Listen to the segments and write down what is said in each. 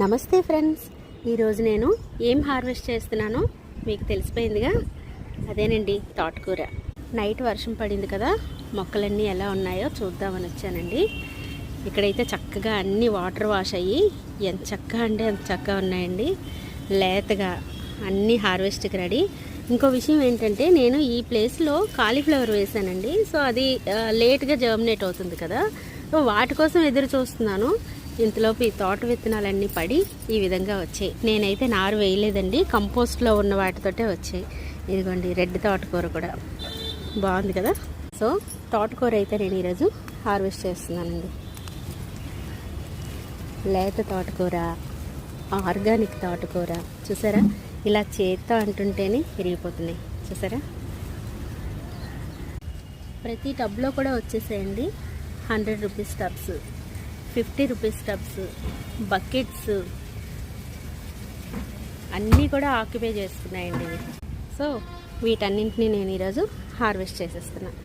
నమస్తే ఫ్రెండ్స్. ఈరోజు నేను ఏం హార్వెస్ట్ చేస్తున్నానో మీకు తెలిసిపోయిందిగా. అదేనండి తోటకూర. నైట్ వర్షం పడింది కదా మొక్కలన్నీ ఎలా ఉన్నాయో చూద్దామని వచ్చానండి. ఇక్కడైతే చక్కగా అన్ని వాటర్ వాష్ అయ్యి ఎంత చక్కగా అంటే ఎంత చక్కగా ఉన్నాయండి. లేతగా అన్నీ హార్వెస్ట్కి రెడీ. ఇంకో విషయం ఏంటంటే నేను ఈ ప్లేస్లో కాలీఫ్లవర్ వేసానండి. సో అది లేట్గా జర్మినేట్ అవుతుంది కదా. సో వాటి కోసం ఎదురు చూస్తున్నాను. ఇంతలోపు ఈ తోట విత్తనాలన్నీ పడి ఈ విధంగా వచ్చాయి. నేనైతే నారు వేయలేదండి కంపోస్ట్లో ఉన్న వాటితోటే వచ్చాయి. ఇదిగోండి రెడ్ తోటకూర కూడా. బాగుంది కదా? సో తోటకూర అయితే నేను ఈరోజు హార్వెస్ట్ చేస్తున్నానండి. లేత తోటకూర ఆర్గానిక్ తోటకూర. చూసారా? ఇలా చేత్తో అంటుంటేనే విరిగిపోతున్నాయి. చూసారా? ప్రతి టబ్లో కూడా వచ్చేసేయండి. Hundred rupees tubs. Fifty rupees tubs buckets అన్నీ కూడా ఆక్యుపై చేసుకున్నాయండి సో వీటన్నింటినీ నేను ఈరోజు హార్వెస్ట్ చేసేస్తున్నాను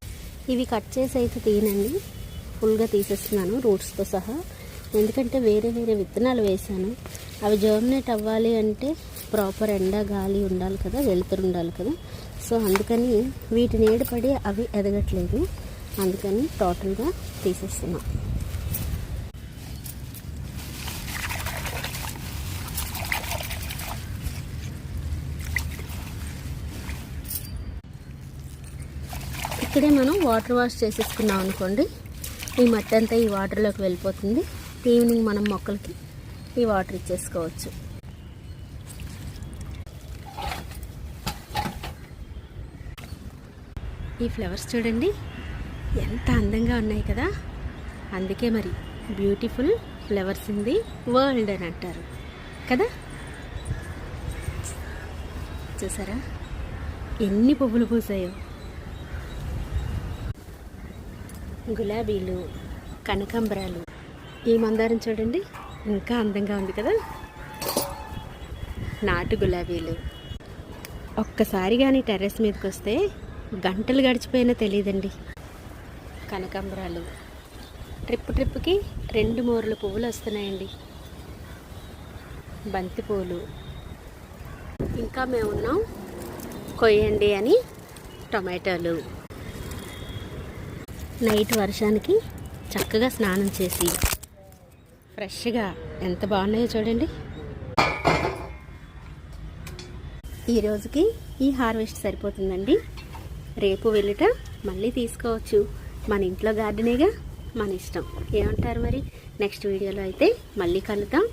ఇవి కట్ చేసి అయితే తీయనండి. ఫుల్గా తీసేస్తున్నాను రూట్స్తో సహా. ఎందుకంటే వేరే వేరే విత్తనాలు వేసాను అవి జర్మినేట్ అవ్వాలి అంటే ప్రాపర్ ఎండ గాలి ఉండాలి కదా వెలుతురు ఉండాలి కదా. సో అందుకని వీటి నీడపడి అవి ఎదగట్లేదు. అందుకని టోటల్గా తీసేస్తున్నాం. ఇక్కడే మనం వాటర్ వాష్ చేసేసుకున్నాం అనుకోండి. ఈ మట్టి అంతా ఈ వాటర్లోకి వెళ్ళిపోతుంది. ఈవినింగ్ మనం మొక్కలకి ఈ వాటర్ ఇచ్చేసుకోవచ్చు. ఈ ఫ్లవర్స్ చూడండి ఎంత అందంగా ఉన్నాయి కదా! అందుకే మరి beautiful flowers in the world అని అంటారు. కదా! చూసారా? ఎన్ని పువ్వులు పూసాయో! గులాబీలు కనకాంబరాలు. ఈ మందారం చూడండి. ఇంకా అందంగా ఉంది కదా? నాటు గులాబీలు. ఒక్కసారి కానీ టెర్రస్ మీదకి వస్తే గంటలు గడిచిపోయినా తెలియదండి. కనకాంబరాలు. ట్రిప్ ట్రిప్కి రెండు మూరలు పువ్వులు వస్తున్నాయండి. బంతి పువ్వులు ఇంకా మేము ఉన్నాం కొయ్యండి అని టొమాటోలు. నైట్ వర్షానికి చక్కగా స్నానం చేసి ఫ్రెష్గా ఎంత బాగున్నాయో చూడండి. ఈ రోజుకి ఈ హార్వెస్ట్ సరిపోతుందండి. రేపు వెళ్ళుట మళ్ళీ తీసుకోవచ్చు. మన ఇంట్లో గార్డెనేగా? మన ఇష్టం. ఏమంటారు మరి? నెక్స్ట్ వీడియోలో అయితే మళ్ళీ కలుద్దాం.